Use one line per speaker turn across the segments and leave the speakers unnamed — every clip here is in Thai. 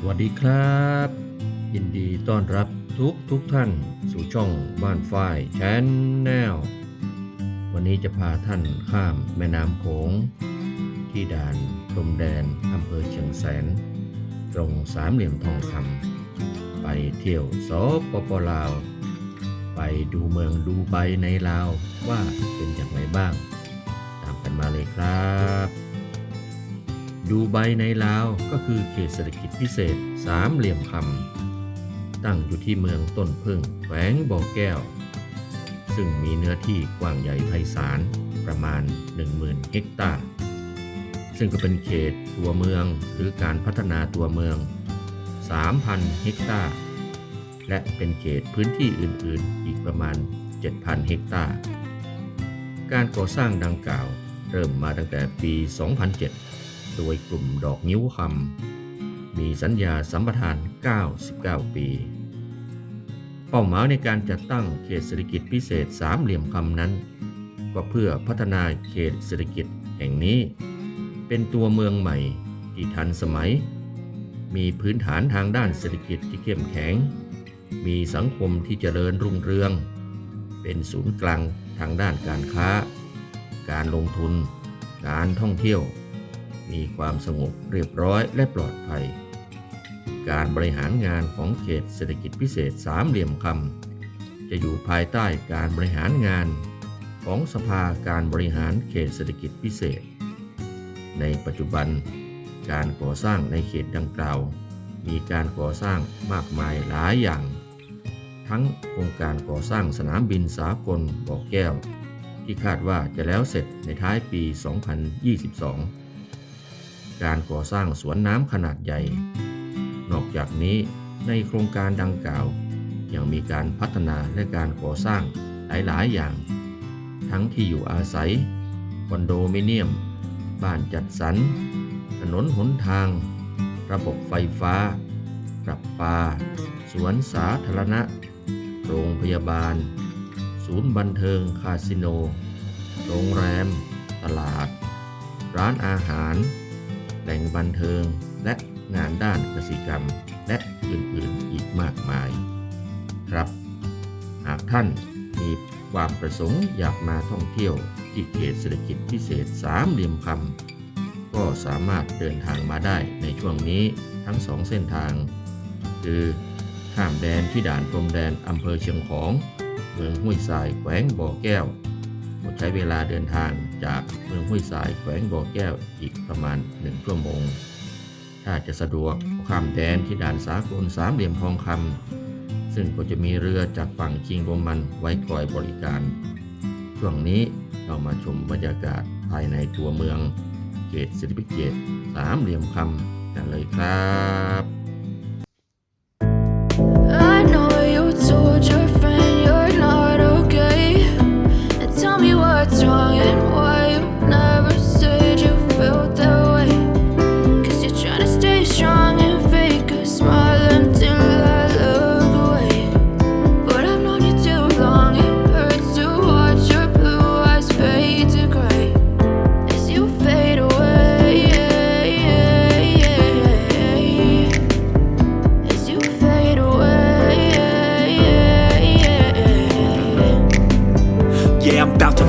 สวัสดีครับ ยินดีต้อนรับทุกทุกท่านสู่ช่องบ้านฝ้ายแชนแนลวันนี้จะพาท่านข้ามแม่น้ำโขง ที่ด่านพรมแดนอำเภอเชียงแสน ตรงสามเหลี่ยมทองคำไปเที่ยวสปปลาว ไปดูเมืองดูไบในลาวว่าเป็นอย่างไรบ้าง ตามกันมาเลยครับ ดูไบในลาวก็คือเขตเศรษฐกิจพิเศษสามเหลี่ยมคำตั้งอยู่ที่เมืองต้นพึ่งแขวงบ่อแก้ว ซึ่งมีเนื้อที่กว้างใหญ่ไพศาลประมาณ 10,000 เฮกตาร์ซึ่งก็เป็นเขตตัวเมืองหรือการพัฒนาตัวเมือง 3,000 เฮกตาร์และเป็นเขตพื้นที่อื่นๆ อีกประมาณ 7,000 เฮกตาร์การก่อสร้างดังกล่าวเริ่มมาตั้งแต่ปี 2007 โดยกลุ่มดอกนิ้วคำมีสัญญาสัมปทาน 99 ปี เป้าหมายในการจัดตั้งเขตเศรษฐกิจพิเศษสามเหลี่ยมคำนั้น ก็เพื่อพัฒนาเขตเศรษฐกิจแห่งนี้ เป็นตัวเมืองใหม่ที่ทันสมัย มีพื้นฐานทางด้านเศรษฐกิจที่เข้มแข็ง มีสังคมที่เจริญรุ่งเรือง เป็นศูนย์กลางทางด้านการค้า การลงทุน การท่องเที่ยว มีความสงบเรียบร้อยและปลอดภัย การบริหารงานของเขตเศรษฐกิจพิเศษสามเหลี่ยมคำจะอยู่ภายใต้การบริหารงานของสภาการบริหารเขตเศรษฐกิจพิเศษ ในปัจจุบันการก่อสร้างในเขตดังกล่าว มีการก่อสร้างมากมายหลายอย่าง ทั้งโครงการก่อสร้างสนามบินสากลบ่อแก้ว ที่คาดว่าจะแล้วเสร็จในท้ายปี 2022 การก่อสร้างสวนน้ำขนาดใหญ่ นอกจากนี้ในโครงการดังกล่าว ยังมีการพัฒนาและการก่อสร้างหลาย ๆ อย่าง ทั้งที่อยู่อาศัย คอนโดมิเนียม บ้านจัดสรร ถนนหนทาง ระบบไฟฟ้า ปรับปา สวนสาธารณะ โรงพยาบาล ศูนย์บันเทิงคาสิโน โรงแรม ตลาด ร้านอาหาร แหล่งบันเทิง และงานด้านกสิกรรมและอื่นๆอีกมากมาย ครับ หากท่านมีความประสงค์อยากมาท่องเที่ยวที่เขตเศรษฐกิจพิเศษสามเหลี่ยมคำก็สามารถเดินทางมาได้ในช่วงนี้ทั้งสองเส้นทาง คือข้ามแดนที่ด่านพรมแดนอำเภอเชียงของ เมืองห้วยทรายแขวงบ่อแก้ว ใช้เวลาเดินทางจากเมืองห้วยทรายแขวงบ่อแก้วอีกประมาณ1ชั่วโมง ถ้าจะสะดวกข้ามแดนที่ด่านสากลสามเหลี่ยมทองคำซึ่งก็จะมีเรือจากฝั่งคิงโรมันไว้คอยบริการ ช่วงนี้เรามาชมบรรยากาศภายในตัวเมืองเขตเศรษฐกิจเขตสามเหลี่ยมคำกันเลยครับ
I know you told your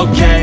okay.